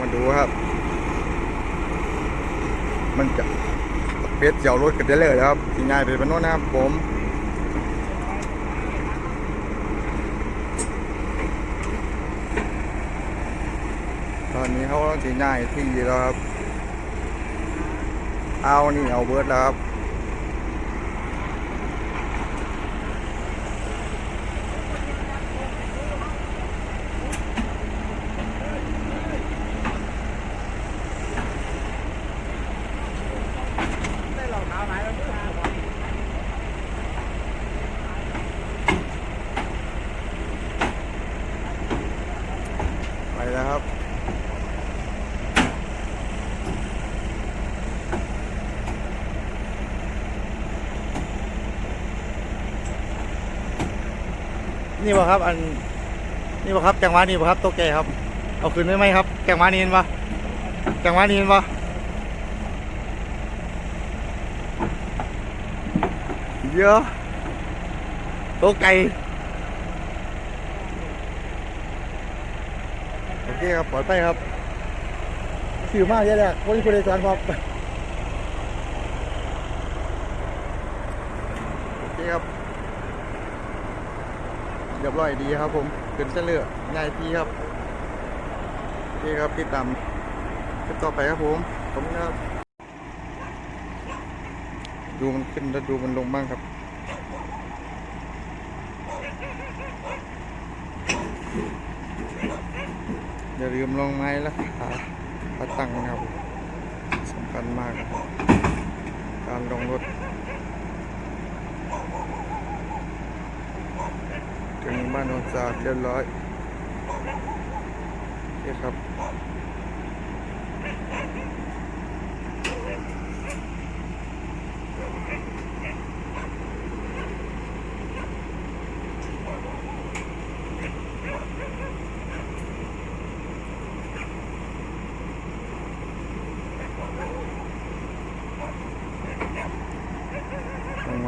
มาดูครับ มันจะเป็ดเจียวรถกันได้เลยนะครับที่ง่ายไปเป็นโน้นนะครับผมตอนนี้เขาต้องสีง่ายที่แล้วครับ เอานี่เอาเบิร์ดแล้วครับ ไปแล้วครับ นี่บ่ครับ อัน นี่บ่ครับจังหวะนี้บ่ครับโตะแกครับ เอาคืนได้ไหมครับจังหวะนี้เห็นปะจังหวะนี้เห็นปะเยอะโตไก่ เคครับปลอดภัยครับสิวมากเยอะเลยคนที่คนในสวนครับโอเคครับเรียบร้อยดีครับผมขึ้นเส้นเลือง่ายพี่ครับโอเคครับติดตามคลิปต่อไปครับผมขอบคุณครับดูมันขึ้นแล้วดูมันลงบ้างครับ อย่าลืมลงไม้และขาขาตั้งนะครับสำคัญมากครับการลงรถถึงบ้านโนนสาดเรียบร้อยนี่ครับ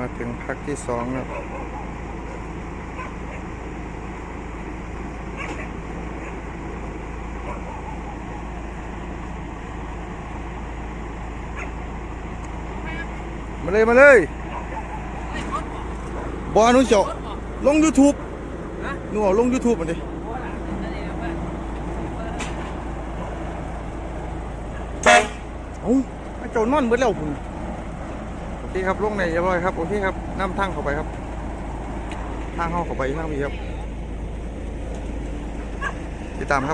มาถึงพักที่สองแล้วมาเลย มาเลยบอนุเจาะลง YouTube หนูเอาลง YouTube มาดิเอ้าไอ้เจ้านอนเบิดแล้วคุณ เคครับลงในเรียบร้อยครับโอเคครับน้ำทั้งเข้าไปครับทางเข้าเข้าไปทางนี้ครับติดตามครับ